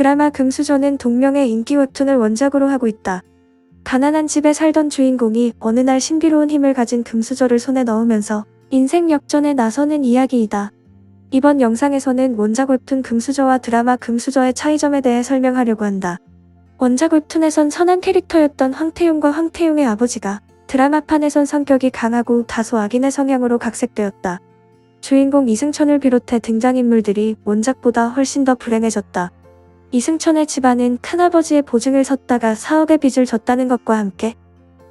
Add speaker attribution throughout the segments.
Speaker 1: 드라마 금수저는 동명의 인기 웹툰을 원작으로 하고 있다. 가난한 집에 살던 주인공이 어느 날 신비로운 힘을 가진 금수저를 손에 넣으면서 인생 역전에 나서는 이야기이다. 이번 영상에서는 원작 웹툰 금수저와 드라마 금수저의 차이점에 대해 설명하려고 한다. 원작 웹툰에선 선한 캐릭터였던 황태용과 황태용의 아버지가 드라마판에선 성격이 강하고 다소 악인의 성향으로 각색되었다. 주인공 이승천을 비롯해 등장인물들이 원작보다 훨씬 더 불행해졌다. 이승천의 집안은 큰아버지의 보증을 섰다가 사억의 빚을 졌다는 것과 함께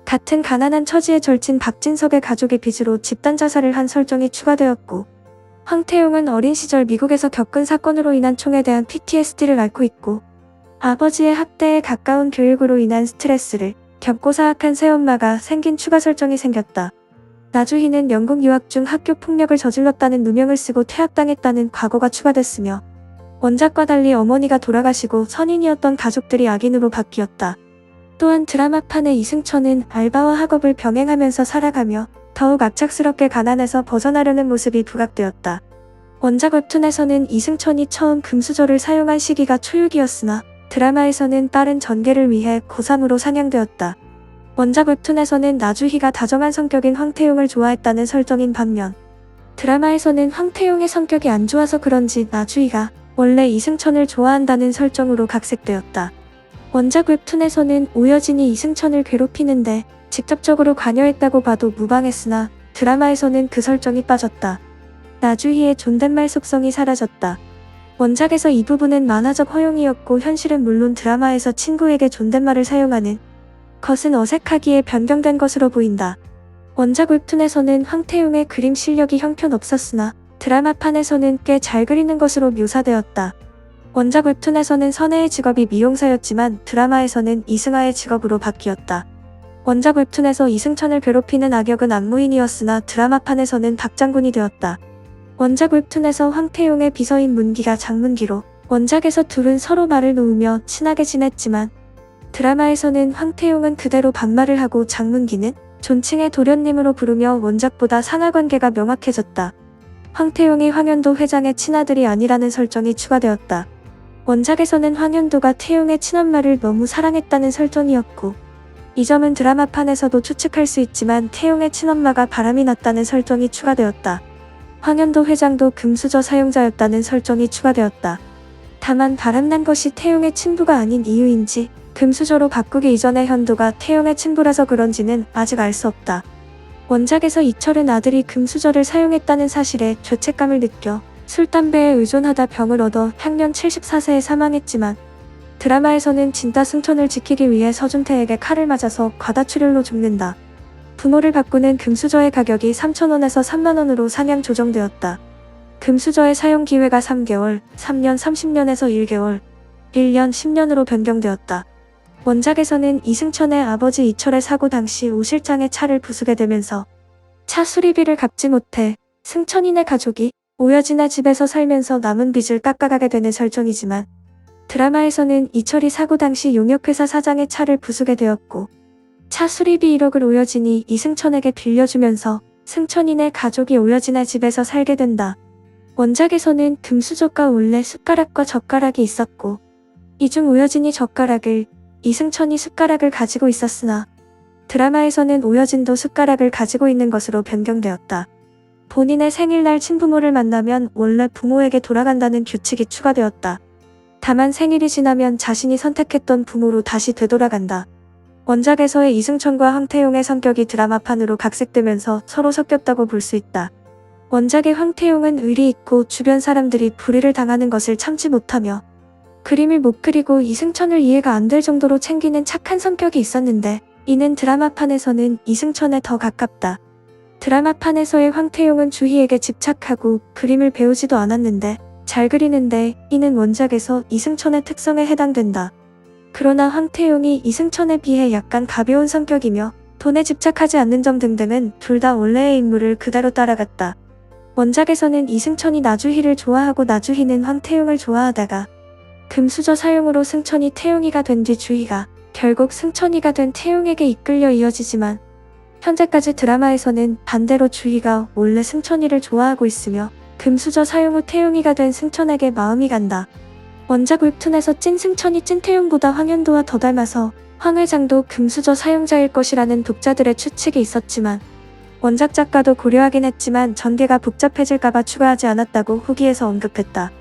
Speaker 1: 같은 가난한 처지에 절친 박진석의 가족의 빚으로 집단 자살을 한 설정이 추가되었고 황태용은 어린 시절 미국에서 겪은 사건으로 인한 총에 대한 PTSD를 앓고 있고 아버지의 학대에 가까운 교육으로 인한 스트레스를 겪고 사악한 새엄마가 생긴 추가 설정이 생겼다. 나주희는 영국 유학 중 학교 폭력을 저질렀다는 누명을 쓰고 퇴학당했다는 과거가 추가됐으며 원작과 달리 어머니가 돌아가시고 선인이었던 가족들이 악인으로 바뀌었다. 또한 드라마판의 이승천은 알바와 학업을 병행하면서 살아가며 더욱 악착스럽게 가난해서 벗어나려는 모습이 부각되었다. 원작 웹툰에서는 이승천이 처음 금수저를 사용한 시기가 초육이었으나 드라마에서는 빠른 전개를 위해 고3으로 상영되었다. 원작 웹툰에서는 나주희가 다정한 성격인 황태용을 좋아했다는 설정인 반면 드라마에서는 황태용의 성격이 안 좋아서 그런지 나주희가 원래 이승천을 좋아한다는 설정으로 각색되었다. 원작 웹툰에서는 오여진이 이승천을 괴롭히는데 직접적으로 관여했다고 봐도 무방했으나 드라마에서는 그 설정이 빠졌다. 나주희의 존댓말 속성이 사라졌다. 원작에서 이 부분은 만화적 허용이었고 현실은 물론 드라마에서 친구에게 존댓말을 사용하는 것은 어색하기에 변경된 것으로 보인다. 원작 웹툰에서는 황태용의 그림 실력이 형편없었으나 드라마판에서는 꽤 잘 그리는 것으로 묘사되었다. 원작 웹툰에서는 선혜의 직업이 미용사였지만 드라마에서는 이승아의 직업으로 바뀌었다. 원작 웹툰에서 이승천을 괴롭히는 악역은 안무인이었으나 드라마판에서는 박장군이 되었다. 원작 웹툰에서 황태용의 비서인 문기가 장문기로 원작에서 둘은 서로 말을 놓으며 친하게 지냈지만 드라마에서는 황태용은 그대로 반말을 하고 장문기는 존칭의 도련님으로 부르며 원작보다 상하 관계가 명확해졌다. 황태용이 황현도 회장의 친아들이 아니라는 설정이 추가되었다. 원작에서는 황현도가 태용의 친엄마를 너무 사랑했다는 설정이었고 이 점은 드라마판에서도 추측할 수 있지만 태용의 친엄마가 바람이 났다는 설정이 추가되었다. 황현도 회장도 금수저 사용자였다는 설정이 추가되었다. 다만 바람난 것이 태용의 친부가 아닌 이유인지 금수저로 바꾸기 이전의 현도가 태용의 친부라서 그런지는 아직 알 수 없다. 원작에서 이철은 아들이 금수저를 사용했다는 사실에 죄책감을 느껴 술, 담배에 의존하다 병을 얻어 향년 74세에 사망했지만 드라마에서는 진짜 승천을 지키기 위해 서준태에게 칼을 맞아서 과다출혈로 죽는다. 부모를 바꾸는 금수저의 가격이 3,000원에서 3만원으로 상향 조정되었다. 금수저의 사용 기회가 3개월, 3년 30년에서 1개월, 1년 10년으로 변경되었다. 원작에서는 이승천의 아버지 이철의 사고 당시 오 실장의 차를 부수게 되면서 차 수리비를 갚지 못해 승천인의 가족이 오여진의 집에서 살면서 남은 빚을 깎아가게 되는 설정이지만 드라마에서는 이철이 사고 당시 용역회사 사장의 차를 부수게 되었고 차 수리비 1억을 오여진이 이승천에게 빌려주면서 승천인의 가족이 오여진의 집에서 살게 된다. 원작에서는 금수저가 원래 숟가락과 젓가락이 있었고 이중 오여진이 젓가락을 이승천이 숟가락을 가지고 있었으나 드라마에서는 오여진도 숟가락을 가지고 있는 것으로 변경되었다. 본인의 생일날 친부모를 만나면 원래 부모에게 돌아간다는 규칙이 추가되었다. 다만 생일이 지나면 자신이 선택했던 부모로 다시 되돌아간다. 원작에서의 이승천과 황태용의 성격이 드라마판으로 각색되면서 서로 섞였다고 볼 수 있다. 원작의 황태용은 의리 있고 주변 사람들이 불의를 당하는 것을 참지 못하며 그림을 못 그리고 이승천을 이해가 안 될 정도로 챙기는 착한 성격이 있었는데 이는 드라마판에서는 이승천에 더 가깝다. 드라마판에서의 황태용은 주희에게 집착하고 그림을 배우지도 않았는데 잘 그리는데 이는 원작에서 이승천의 특성에 해당된다. 그러나 황태용이 이승천에 비해 약간 가벼운 성격이며 돈에 집착하지 않는 점 등등은 둘 다 원래의 인물을 그대로 따라갔다. 원작에서는 이승천이 나주희를 좋아하고 나주희는 황태용을 좋아하다가 금수저 사용으로 승천이 태용이가 된 뒤 주희가 결국 승천이가 된 태용에게 이끌려 이어지지만 현재까지 드라마에서는 반대로 주희가 원래 승천이를 좋아하고 있으며 금수저 사용 후 태용이가 된 승천에게 마음이 간다. 원작 웹툰에서 찐 승천이 찐 태용보다 황현도와 더 닮아서 황 회장도 금수저 사용자일 것이라는 독자들의 추측이 있었지만 원작 작가도 고려하긴 했지만 전개가 복잡해질까봐 추가하지 않았다고 후기에서 언급했다.